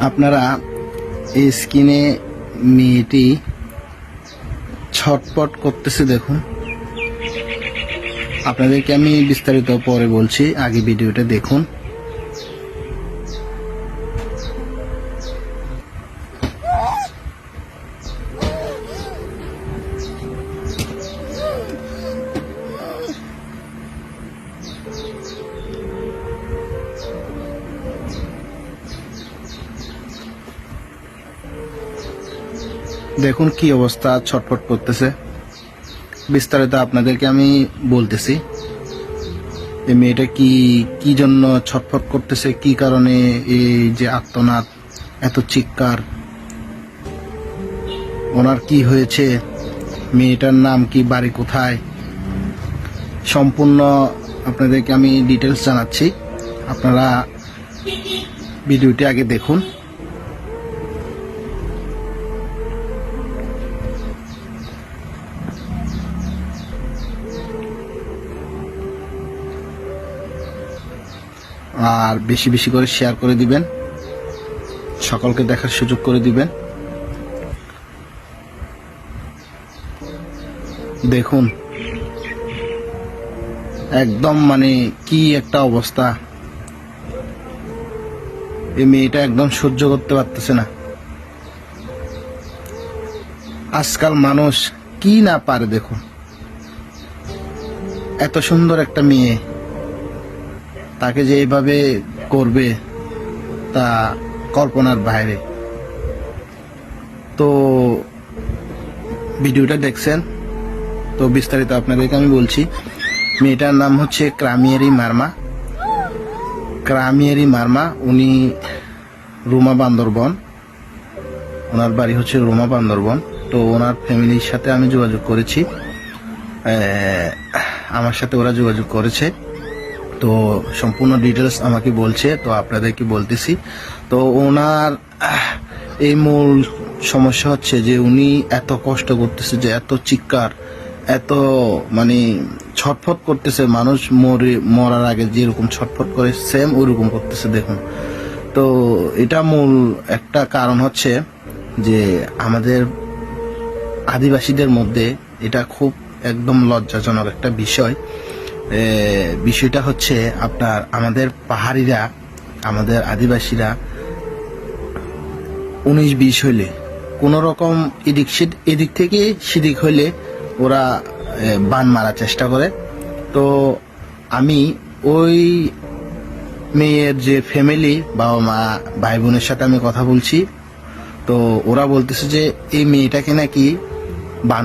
আপনারা এই স্কিনে মেয়েটি ছটপট করতেছে দেখুন। আপনাদেরকে আমি বিস্তারিত পরে বলছি, আগে ভিডিওটা দেখুন। দেখুন কি অবস্থা ছটফট করতেছে। বিস্তারিত আপনাদেরকে আমি বলতেছি। এই মেয়েটা কি কি জন্য ছটফট করতেছে, কি কারণে এই যে আত্মনাদ, এত চিৎকার? ওনার কি হয়েছে? মেয়েটার নাম কি, বাড়ি কোথায়? সম্পূর্ণ আপনাদেরকে আমি ডিটেলস জানাচ্ছি। আপনারা ভিডিওটি আগে দেখুন। আর বেশি বেশি করে শেয়ার করে দিবেন। সকলকে দেখার সুযোগ করে দিবেন। দেখুন, একদম মানে কি একটা অবস্থা। এই মেয়েটা একদম সহ্য করতে পারতেছে না। আজকাল মানুষ কি না পারে দেখুন। এত সুন্দর একটা মেয়ে। তাকে যে এইভাবে করবে তা কল্পনার বাইরে। তো ভিডিওটা দেখছেন? তো বিস্তারিত আপনাদেরকে আমি বলছি, মেয়েটার নাম হচ্ছে ক্রামিয়ারি মার্মা। ক্রামিয়ারি মার্মা, উনি রুমা বান্দরবন। ওনার বাড়ি হচ্ছে রুমা বান্দরবন। তো ওনার ফ্যামিলির সাথে আমি যোগাযোগ করেছি। আমার সাথে ওরা যোগাযোগ করেছে। তো সম্পূর্ণ ডিটেলস আমাকে বলছে, তো আপনাদেরকে বলতেছি। তো ওনার এই মূল সমস্যা হচ্ছে যে উনি এত কষ্ট করতেছে যে এত চিৎকার, এত মানে ছটফট করতেছে, মানুষ মরে, মরার আগে যেরকম ছটফট করে সেম ওইরকম করতেছে, দেখুন। তো এটা মূল একটা কারণ হচ্ছে যে আমাদের আদিবাসীদের মধ্যে এটা খুব একদম লজ্জাজনক একটা বিষয়। বিষয়টা হচ্ছে আপনার আমাদের পাহাড়িরা, আমাদের আদিবাসীরা উনিশ বিশ হইলে কোন রকম এদিক এদিক থেকে সেদিক হইলে ওরা বান মারার চেষ্টা করে। তো আমি ওই মেয়ের যে ফ্যামিলি বাবা মা ভাই বোনের সাথে আমি কথা বলছি। তো ওরা বলতেছে যে, এই মেয়েটাকে নাকি বান